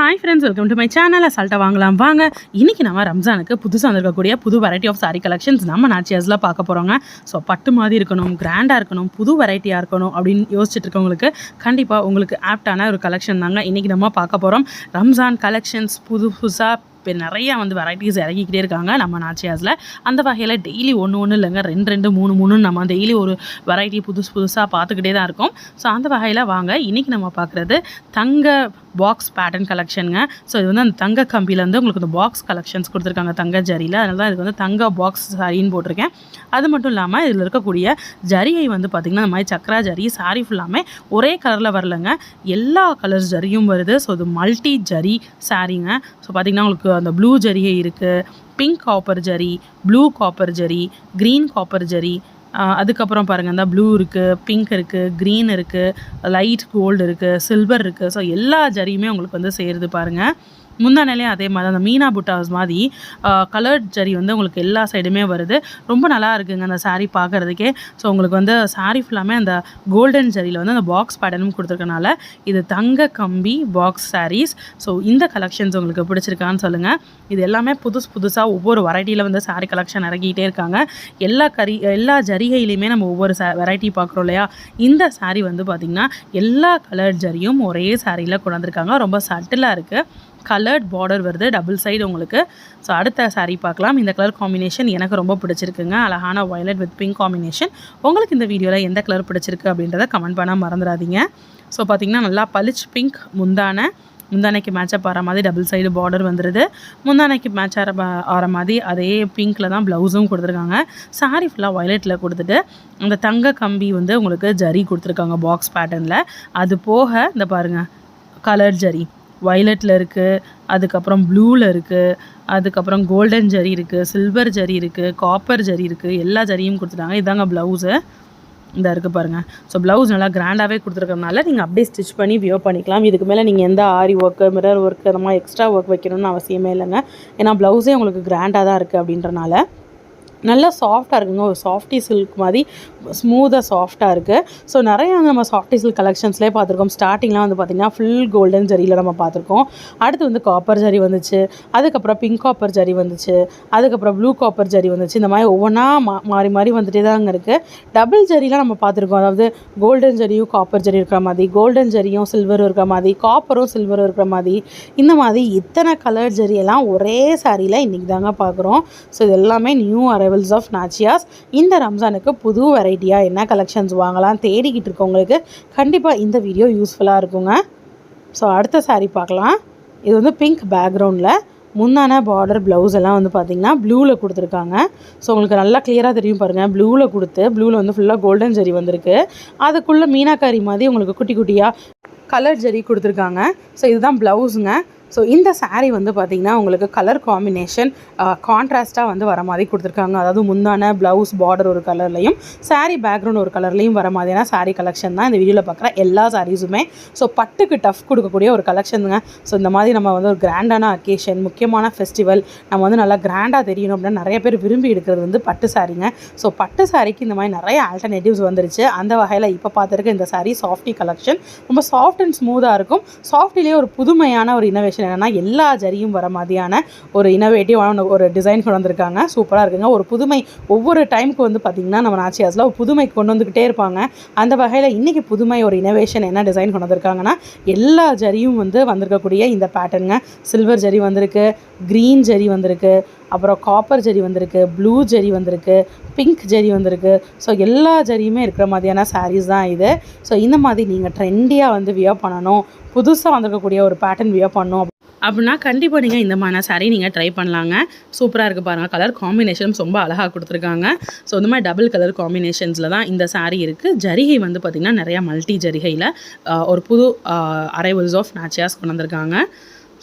Hi friends welcome to my channel அசால்ட்டாக வாங்கலாம். வாங்க. இன்றைக்கி நம்ம ரம்ஜானுக்கு புதுசாக வந்திருக்கக்கூடிய புது வெரைட்டி ஆஃப் சாரி கலெக்ஷன்ஸ் நம்ம நாச்சியாஸில் பார்க்க போகிறோங்க ஸோ பட்டு மாதிரி இருக்கணும் கிராண்டாக இருக்கணும் புது வெரைட்டியாக இருக்கணும் அப்படின்னு யோசிச்சுட்டு இருக்கவங்களுக்கு கண்டிப்பாக உங்களுக்கு ஆப்டான ஒரு கலெக்ஷன் தாங்க இன்றைக்கி நம்ம பார்க்க போகிறோம் ரம்ஜான் கலெக்ஷன்ஸ் புது புதுசாக இப்போ நிறையா வந்து வெரைட்டிஸ் இறங்கிக்கிட்டே இருக்காங்க நம்ம நாச்சியாஸில். அந்த வகையில் டெய்லி ஒன்று ஒன்று இல்லைங்க. ரெண்டு ரெண்டு மூணு மூணு நம்ம டெய்லி ஒரு வெரைட்டி புதுசு புதுசாக பார்த்துக்கிட்டே தான் இருக்கோம். ஸோ அந்த வகையில் வாங்க. இன்றைக்கி நம்ம பார்க்குறது தங்க பாக்ஸ் பேட்டர்ன் கலெக்ஷனுங்க ஸோ இது வந்து அந்த தங்க கம்பியில் வந்து உங்களுக்கு இந்த பாக்ஸ் கலெக்ஷன்ஸ் கொடுத்துருக்காங்க தங்க ஜரியில். அதனால தான் இதுக்கு வந்து தங்க பாக்ஸ் சாரின்னு போட்டிருக்கேன். அது மட்டும் இல்லாமல் இதில் இருக்கக்கூடிய ஜரியை வந்து பார்த்திங்கன்னா இந்த மாதிரி சக்ரா ஜரி சாரி ஃபுல்லாமே ஒரே கலரில் வரலங்க. எல்லா கலர்ஸ் ஜரியும் வருது. ஸோ இது மல்டி ஜரி சாரிங்க ஸோ பார்த்திங்கன்னா உங்களுக்கு அந்த ப்ளூ ஜரியை இருக்குது pink copper zari blue copper zari green copper zari அதுக்கப்புறம் பாருங்கள் இந்த ப்ளூ இருக்குது பிங்க் இருக்குது க்ரீன் இருக்குது லைட் கோல்டு இருக்குது சில்வர் இருக்குது ஸோ எல்லா ஜரியுமே உங்களுக்கு வந்து சேருது பாருங்கள் முந்தானையிலையும் அதே மாதிரி அந்த மீனா புட்டாஸ் மாதிரி கலர்ட் ஜரி வந்து உங்களுக்கு எல்லா சைடுமே வருது. ரொம்ப நல்லா இருக்குங்க அந்த சாரீ பார்க்குறதுக்கே. ஸோ உங்களுக்கு வந்து சாரீ ஃபுல்லாமே அந்த கோல்டன் ஜரியில் வந்து அந்த பாக்ஸ் பேட்டர்னும் கொடுத்துருக்கனால இது தங்க கம்பி பாக்ஸ் சாரீஸ் ஸோ இந்த கலெக்ஷன்ஸ் உங்களுக்கு பிடிச்சிருக்கான்னு சொல்லுங்கள் இது எல்லாமே புதுசு புதுசாக ஒவ்வொரு வெரைட்டியில் வந்து சாரீ கலெக்ஷன் இறங்கிட்டே இருக்காங்க. எல்லா கறி எல்லா ஜரிகையிலையுமே நம்ம ஒவ்வொரு ச வெரைட்டி பார்க்குறோம் இல்லையா? இந்த சாரீ வந்து பார்த்திங்கன்னா எல்லா கலர் ஜரியும் ஒரே சாரியில் கொண்டாந்துருக்காங்க. ரொம்ப சட்டிலாக இருக்குது கலர்ட் பார்டர் வருது டபுள் சைடு உங்களுக்கு. ஸோ அடுத்த சாரீ பார்க்கலாம். இந்த கலர் காம்பினேஷன் எனக்கு ரொம்ப பிடிச்சிருக்குங்க. அழகான வயலட் வித் பிங்க் காம்பினேஷன் உங்களுக்கு இந்த வீடியோவில் எந்த கலர் பிடிச்சிருக்கு அப்படின்றத கமெண்ட் பண்ண மறந்துடாதீங்க. ஸோ பார்த்தீங்கன்னா நல்லா பளிச் பிங்க் முந்தான முந்தானைக்கு மேட்சப் ஆகிற மாதிரி டபுள் சைடு பார்டர் வந்துடுது முந்தானைக்கு மேட்ச் ஆகிற ஆகிற மாதிரி அதே பிங்க்கில் தான் ப்ளவுஸும் கொடுத்துருக்காங்க. சாரி ஃபுல்லாக வயலட்டில் கொடுத்துட்டு அந்த தங்க கம்பி வந்து உங்களுக்கு ஜரி கொடுத்துருக்காங்க பாக்ஸ் பேட்டர்னில் அது போக இந்த பாருங்கள் கலர் ஜரி. வயலட்டில் இருக்குது அதுக்கப்புறம் ப்ளூவில் இருக்குது அதுக்கப்புறம் கோல்டன் ஜரி இருக்குது சில்வர் ஜரி இருக்குது காப்பர் ஜரி இருக்குது எல்லா ஜரியும் கொடுத்துட்டாங்க. இதாங்க ப்ளவுஸு இதாக இருக்குது பாருங்கள் ஸோ ப்ளவுஸ் நல்லா கிராண்டாகவே கொடுத்துருக்கறனால நீங்கள் அப்படியே ஸ்டிச் பண்ணி வியோ பண்ணிக்கலாம். இதுக்கு மேலே நீங்கள் எந்த ஆரி ஒர்க்கு மிரர் ஒர்க்கு அந்த மாதிரி எக்ஸ்ட்ரா ஒர்க் வைக்கணும்னு அவசியமே இல்லைங்க. ஏன்னா ப்ளவுஸே உங்களுக்கு கிராண்டாக தான் இருக்குது அப்படின்றனால. நல்லா சாஃப்டாக இருக்குங்க. ஒரு சாஃப்டி சில்க் மாதிரி ஸ்மூத்தாக சாஃப்டாக இருக்குது ஸோ நிறையா வந்து நம்ம சாஃப்டி சில்க் கலெக்ஷன்ஸ்லேயே பார்த்துருக்கோம். ஸ்டார்டிங்லாம் வந்து பார்த்திங்கன்னா ஃபுல் கோல்டன் ஜரியில் நம்ம பார்த்துருக்கோம். அடுத்து வந்து காப்பர் ஜரி வந்துச்சு. அதுக்கப்புறம் பிங்க் காப்பர் ஜரி வந்துச்சு. அதுக்கப்புறம் ப்ளூ காப்பர் ஜரி வந்துச்சு. இந்த மாதிரி ஒவ்வொன்றா மா மாறி மாறி வந்துட்டே தாங்க இருக்குது டபுள் ஜரிலாம் நம்ம பார்த்துருக்கோம். அதாவது கோல்டன் ஜரியும் காப்பர் ஜரி இருக்கிற மாதிரி கோல்டன் ஜரியும் சில்வரும் இருக்கிற மாதிரி காப்பரும் சில்வரும் இருக்கிற மாதிரி இந்த மாதிரி இத்தனை கலர் ஜரியெல்லாம் ஒரே சாரியில் இன்றைக்கி தாங்க பார்க்குறோம். ஸோ இது எல்லாமே நியூ லெவல்ஸ் ஆஃப் நாச்சியாஸ் இந்த ரம்ஜானுக்கு புது வெரைட்டியாக என்ன கலெக்ஷன்ஸ் வாங்கலாம் தேடிக்கிட்டு இருக்கவங்களுக்கு கண்டிப்பாக இந்த வீடியோ யூஸ்ஃபுல்லாக இருக்குங்க. ஸோ அடுத்த சாரீ பார்க்கலாம். இது வந்து பிங்க் பேக்ரவுண்டில் முந்தான பார்டர் ப்ளவுஸ் எல்லாம் வந்து பார்த்திங்கன்னா ப்ளூவில் கொடுத்துருக்காங்க. ஸோ உங்களுக்கு நல்லா கிளியராக தெரியும் பாருங்கள் ப்ளூவில் கொடுத்து ப்ளூவில் வந்து ஃபுல்லாக கோல்டன் ஜெரி வந்திருக்கு. அதுக்குள்ளே மீனாக்காரி மாதிரி உங்களுக்கு குட்டி குட்டியாக கலர் ஜெரி கொடுத்துருக்காங்க. ஸோ இதுதான் ப்ளவுஸுங்க ஸோ இந்த சாரீ வந்து பார்த்திங்கன்னா உங்களுக்கு கலர் காம்பினேஷன் கான்ட்ராஸ்ட்டாக வந்து வர மாதிரி கொடுத்துருக்காங்க. அதாவது முந்தான ப்ளவுஸ் பார்டர் ஒரு கலர்லையும் சாரீ பேக்ரவுண்ட் ஒரு கலர்லையும் வர மாதிரியான சாரீ கலெக்ஷன் தான் இந்த வீடியோவில் பார்க்குற எல்லா சாரீஸுமே ஸோ பட்டுக்கு டஃப் கொடுக்கக்கூடிய ஒரு கலெக்ஷனுங்க ஸோ இந்த மாதிரி நம்ம வந்து ஒரு கிராண்டான அக்கேஷன் முக்கியமான ஃபெஸ்டிவல் நம்ம வந்து நல்லா கிராண்டாக தெரியணும் அப்படின்னு நிறைய பேர் விரும்பி எடுக்கிறது வந்து பட்டு சாரீங்க ஸோ பட்டு சாரிக்கு இந்த மாதிரி நிறைய ஆல்டர்னேட்டிவ்ஸ் வந்துருச்சு. அந்த வகையில் இப்போ பார்த்துருக்க இந்த சாரீ சாஃப்டி கலெக்ஷன் ரொம்ப சாஃப்ட் அண்ட் ஸ்மூத்தாக இருக்கும். சாஃப்டிலேயே ஒரு புதுமையான ஒரு இனோவேஷன் என்னென்னா எல்லா ஜரியும் வர மாதிரியான ஒரு இனோவேட்டிவான ஒரு டிசைன் கொண்டு வந்திருக்காங்க. சூப்பராக இருக்குங்க. ஒரு புதுமை ஒவ்வொரு டைமுக்கு வந்து பார்த்திங்கன்னா நம்ம நாச்சியாஸில் ஒரு புதுமை கொண்டு வந்துக்கிட்டே இருப்பாங்க. அந்த வகையில் இன்றைக்கி புதுமை ஒரு இனோவேஷன் என்ன டிசைன் கொண்டு வந்திருக்காங்கன்னா எல்லா ஜரியும் வந்து வந்திருக்கக்கூடிய இந்த பேட்டர்னுங்க சில்வர் ஜரி வந்திருக்கு க்ரீன் ஜரி வந்திருக்கு அப்புறம் காப்பர் ஜரி வந்திருக்கு ப்ளூ ஜரி வந்திருக்கு பிங்க் ஜரி வந்திருக்கு. ஸோ எல்லா ஜரியுமே இருக்கிற மாதிரியான சாரீஸ் தான் இது. ஸோ இந்த மாதிரி நீங்கள் ட்ரெண்டியாக வந்து வியர் பண்ணணும். புதுசாக வந்திருக்கக்கூடிய ஒரு பேட்டர்ன் வியர் பண்ணோம். அப்படின்னா கண்டிப்பாக நீங்கள் இந்த மாதிரி saree நீங்கள் ட்ரை பண்ணலாங்க. சூப்பராக இருக்குது பாருங்கள் கலர் காம்பினேஷனும் ரொம்ப அழகாக கொடுத்துருக்காங்க. ஸோ இந்த மாதிரி டபுள் கலர் காம்பினேஷன்ஸில் தான் இந்த சாரீ இருக்குது ஜரிகை வந்து பார்த்திங்கன்னா நிறையா மல்டி ஜரிகையில் ஒரு புது அரைவல்ஸ் ஆஃப் நாச்சியாஸ் கொண்டு வந்திருக்காங்க.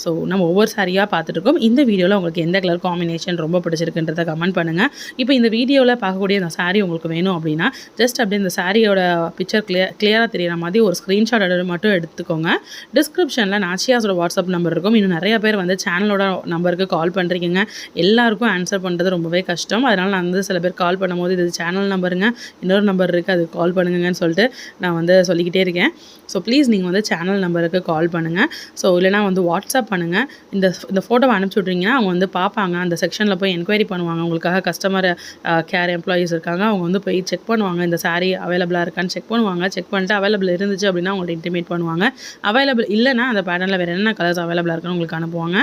ஸோ நம்ம ஒவ்வொரு சாரியாக பார்த்துட்ருக்கோம் இந்த வீடியோவில் உங்களுக்கு எந்த கலர் காம்பினேஷன் ரொம்ப பிடிச்சிருக்குன்றத கமெண்ட் பண்ணுங்கள் இப்போ இந்த வீடியோவில் பார்க்கக்கூடிய அந்த சாரீ உங்களுக்கு வேணும் அப்படின்னா ஜஸ்ட் அப்படியே இந்த சாரியோட பிக்சர் கிளியர் கிளியராக தெரியிற மாதிரி ஒரு ஸ்க்ரீன்ஷாட் மட்டும் எடுத்துக்கோங்க. டிஸ்கிரிப்ஷனில் நாச்சியாஸோட வாட்ஸ்அப் நம்பர் இருக்கும். இன்னும் நிறைய பேர் வந்து சேனலோட நம்பருக்கு கால் பண்ணுறீங்க எல்லாருக்கும் ஆன்சர் பண்ணுறது ரொம்பவே கஷ்டம். அதனால் நான் வந்து சில பேர் கால் பண்ணும்போது இது சேனல் நம்பருங்க இன்னொரு நம்பர் இருக்குது அது கால் பண்ணுங்கன்னு சொல்லிட்டு நான் வந்து சொல்லிக்கிட்டே இருக்கேன். ஸோ ப்ளீஸ் நீங்கள் வந்து சேனல் நம்பருக்கு கால் பண்ணுங்கள் ஸோ இல்லைனா வந்து வாட்ஸ்அப் வாட்ஸ்அப் பண்ணுங்கள் இந்த இந்த ஃபோட்டோவை அனுப்பிச்சி விட்றீங்கன்னா அவங்க வந்து பார்ப்பாங்க. அந்த செக்ஷனில் போய் என்கொயரி பண்ணுவாங்க. உங்களுக்காக கஸ்டமர் கேர் எம்ப்ளாயீஸ் இருக்காங்க. அவங்க வந்து போய் செக் பண்ணுவாங்க. இந்த சாரீ அவைலபிளாக இருக்கான்னு செக் பண்ணுவாங்க. செக் பண்ணிட்டு அவைலபிள் இருந்துச்சு அப்படின்னா அவங்கள்ட்ட இன்டிமேட் பண்ணுவாங்க. அவைலபிள் இல்லைனா அந்த பேட்டர்னில் வேறு என்ன கலர்ஸ் அவைலபிளாக இருக்குன்னு உங்களுக்கு அனுப்புவாங்க.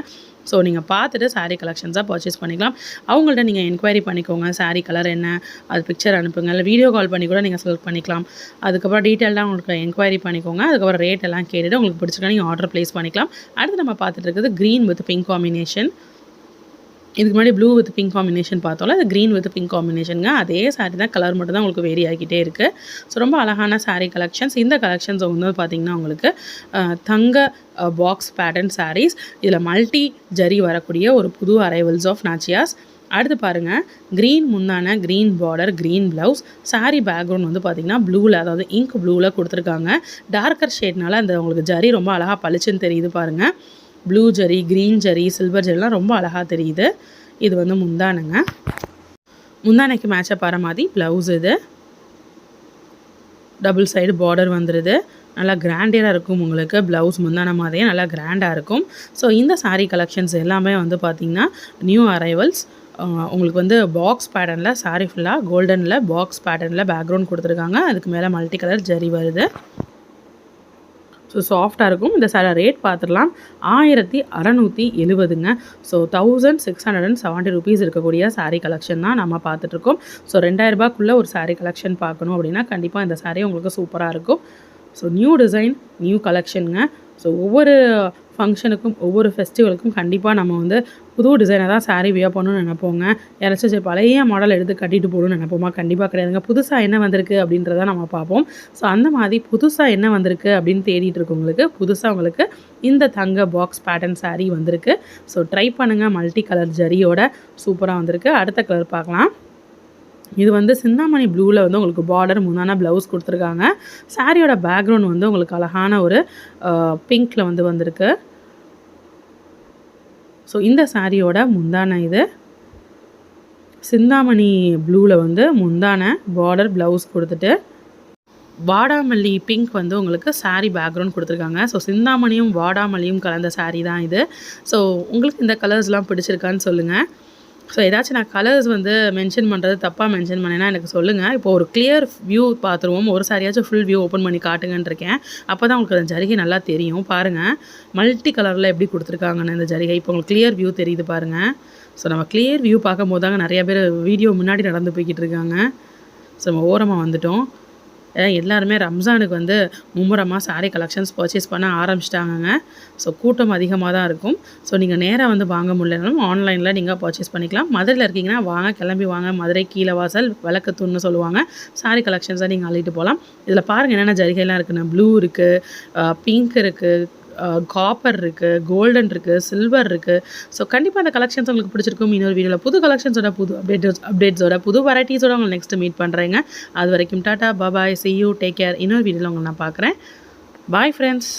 ஸோ நீங்கள் பார்த்துட்டு சாரீ கலெக்ஷன்ஸாக பர்ச்சேஸ் பண்ணிக்கலாம். அவங்கள்ட்ட நீங்கள் என்கொயரி பண்ணிக்கோங்க. சாரீ கலர் என்ன? அது பிக்சர் அனுப்புங்க. இல்லை வீடியோ கால் பண்ணி கூட நீங்கள் செலக்ட் பண்ணிக்கலாம். அதுக்கப்புறம் டீட்டெயிலாக உங்களுக்கு என்கொயரி பண்ணிக்கோங்க. அதுக்கப்புறம் ரேட் எல்லாம் கேட்டுட்டு உங்களுக்கு பிடிச்சிருக்கா நீங்கள் ஆர்டர் ப்ளேஸ் பண்ணிக்கலாம். அடுத்து நம்ம பார்த்துட்டு இருக்குது க்ரீன் வித் பிங்க் காம்பினேஷன் இதுக்கு முன்னாடி ப்ளூ வித் பிங்க் காம்பினேஷன் பார்த்தோம்ல அது க்ரீன் வித் பிங்க் காம்பினேஷனுங்க அதே சாரீ தான் கலர் மட்டும் தான் உங்களுக்கு வேரி ஆகிக்கிட்டே இருக்குது ஸோ ரொம்ப அழகான சாரீ கலெக்ஷன்ஸ் இந்த கலெக்ஷன்ஸ் வந்து பார்த்திங்கன்னா உங்களுக்கு தங்க பாக்ஸ் பேட்டர்ன் சாரீஸ் இதில் மல்டி ஜரி வரக்கூடிய ஒரு புது அரைவல்ஸ் ஆஃப் நாச்சியாஸ் அடுத்து பாருங்கள் க்ரீன் முந்தான green border green blouse sari background வந்து பார்த்திங்கன்னா ப்ளூவில் அதாவது இங்க் ப்ளூவில் கொடுத்துருக்காங்க. டார்க்கர் ஷேட்னால அந்த உங்களுக்கு ஜரி ரொம்ப அழகாக பளிச்சுன்னு தெரியுது பாருங்கள் blue zari green zari silver ஜரிலாம் ரொம்ப அழகாக தெரியுது. இது வந்து முந்தானைங்க. முந்தானைக்கு மேட்சப் ஆகிற மாதிரி ப்ளவுஸ் இது. டபுள் சைடு பார்டர் வந்துடுது நல்லா கிராண்டியராக இருக்கும் உங்களுக்கு ப்ளவுஸ் முந்தான மாதிரியே நல்லா கிராண்டாக இருக்கும். ஸோ இந்த சாரீ கலெக்ஷன்ஸ் எல்லாமே வந்து பார்த்திங்கன்னா நியூ அரைவல்ஸ் உங்களுக்கு வந்து பாக்ஸ் பேட்டர்னில் சாரீ ஃபுல்லாக கோல்டனில் பாக்ஸ் பேட்டர்னில் பேக்ரவுண்ட் கொடுத்துருக்காங்க. அதுக்கு மேலே மல்டி கலர் ஜரி வருது. ஸோ சாஃப்டாக இருக்கும். இந்த சாரி ரேட் பார்த்துடலாம். ஆயிரத்தி அறநூற்றி எழுபதுங்க. So thousand six hundred and seventy rupees இருக்கக்கூடிய சாரீ கலெக்ஷன் தான் நம்ம பார்த்துட்ருக்கோம். ஸோ ரெண்டாயிரரூபாக்குள்ளே ஒரு சாரீ கலெக்ஷன் பார்க்கணும் அப்படின்னா கண்டிப்பாக இந்த சாரீ உங்களுக்கு சூப்பராக இருக்கும். ஸோ நியூ டிசைன் நியூ கலெக்ஷனுங்க ஸோ ஒவ்வொரு ஃபங்க்ஷனுக்கும் ஒவ்வொரு ஃபெஸ்டிவலுக்கும் கண்டிப்பாக நம்ம வந்து புது டிசைனை தான் சாரீ வியர் பண்ணணும்னு நினைப்போங்க. யாராச்சும் சரி பழைய மாடல் எடுத்து கட்டிட்டு போகணும்னு நினைப்போமா? கண்டிப்பாக கிடையாதுங்க. புதுசாக என்ன வந்திருக்கு அப்படின்றத நம்ம பார்ப்போம். ஸோ அந்த மாதிரி புதுசாக என்ன வந்திருக்கு அப்படின்னு தேடிட்டு இருக்கவங்களுக்கு புதுசாக உங்களுக்கு இந்த தங்க பாக்ஸ் பேட்டர்ன் saree வந்திருக்கு. ஸோ ட்ரை பண்ணுங்கள் மல்டி கலர் ஜரியோட சூப்பராக வந்திருக்கு. அடுத்த கலர் பார்க்கலாம். இது வந்து சிந்தாமணி ப்ளூவில் வந்து உங்களுக்கு பார்டர் முந்தான ப்ளவுஸ் கொடுத்துருக்காங்க. சாரியோட பேக்ரவுண்ட் வந்து உங்களுக்கு அழகான ஒரு பிங்க்கில் வந்து வந்திருக்கு. ஸோ இந்த சாரியோட முந்தான இது. சிந்தாமணி ப்ளூவில் வந்து முந்தான பார்டர் ப்ளவுஸ் கொடுத்துட்டு வாடாமல்லி பிங்க் வந்து உங்களுக்கு saree பேக்ரவுண்ட் கொடுத்துருக்காங்க. ஸோ சிந்தாமணியும் வாடாமல்லியும் கலந்த saree தான் இது. ஸோ உங்களுக்கு இந்த கலர்ஸ்லாம் பிடிச்சிருக்கான்னு சொல்லுங்கள் ஸோ ஏதாச்சும் நான் கலர்ஸ் வந்து மென்ஷன் பண்ணுறது தப்பாக மென்ஷன் பண்ணேன்னா எனக்கு சொல்லுங்கள் இப்போ ஒரு கிளியர் வியூ பார்த்துருவோம். ஒரு சாரியாச்சும் ஃபுல் வியூ ஓப்பன் பண்ணி காட்டுங்கன்னு இருக்கேன். அப்போ தான் உங்களுக்கு அந்த ஜரிகை நல்லா தெரியும். பாருங்கள் மல்டி கலரில் எப்படி கொடுத்துருக்காங்கன்னு இந்த ஜரிகை. இப்போ உங்களுக்கு கிளியர் வியூ தெரியுது பாருங்கள் ஸோ நம்ம கிளியர் வியூ பார்க்கும் போது தாங்க நிறைய பேர் வீடியோ முன்னாடி நடந்து போய்கிட்டு இருக்காங்க. ஸோ நம்ம ஓரமாக வந்துட்டோம். எல்லாருமே ரம்ஜானுக்கு வந்து மும்முரமாக சாரீ கலெக்ஷன்ஸ் பர்ச்சேஸ் பண்ண ஆரம்பிச்சிட்டாங்கங்க. ஸோ கூட்டம் அதிகமாக தான் இருக்கும். ஸோ நீங்கள் நேராக வந்து வாங்க முடியலனாலும் ஆன்லைனில் நீங்கள் பர்ச்சேஸ் பண்ணிக்கலாம். மதுரையில் இருக்கீங்கன்னா வாங்க கிளம்பி வாங்க. மதுரை கீழே வாசல் விளக்கு விளக்கத்தூண்னு சொல்லுவாங்க. சாரீ கலெக்ஷன்ஸாக நீங்கள் அள்ளிட்டு போகலாம் இதில் பாருங்கள் என்னென்ன ஜரிகைலாம் இருக்குன்னு. ப்ளூ இருக்குது பிங்க் இருக்குது காப்பர் இருக்குது கோல்டன் இருக்குது சில்வர் இருக்குது ஸோ கண்டிப்பாக அந்த கலெக்ஷன்ஸ் உங்களுக்கு பிடிச்சிருக்கும். இன்னொரு வீடியோவில் புது கலெக்ஷன்ஸோட புது அப்டேட்ஸ் அப்டேட்ஸோட புது வெரைட்டிஸோட உங்களை நெக்ஸ்ட் மீட் பண்ணுறேங்க அது வரைக்கும் tata bye bye see you take care இன்னொரு வீடியோவில் உங்களை நான் பார்க்குறேன். Bye friends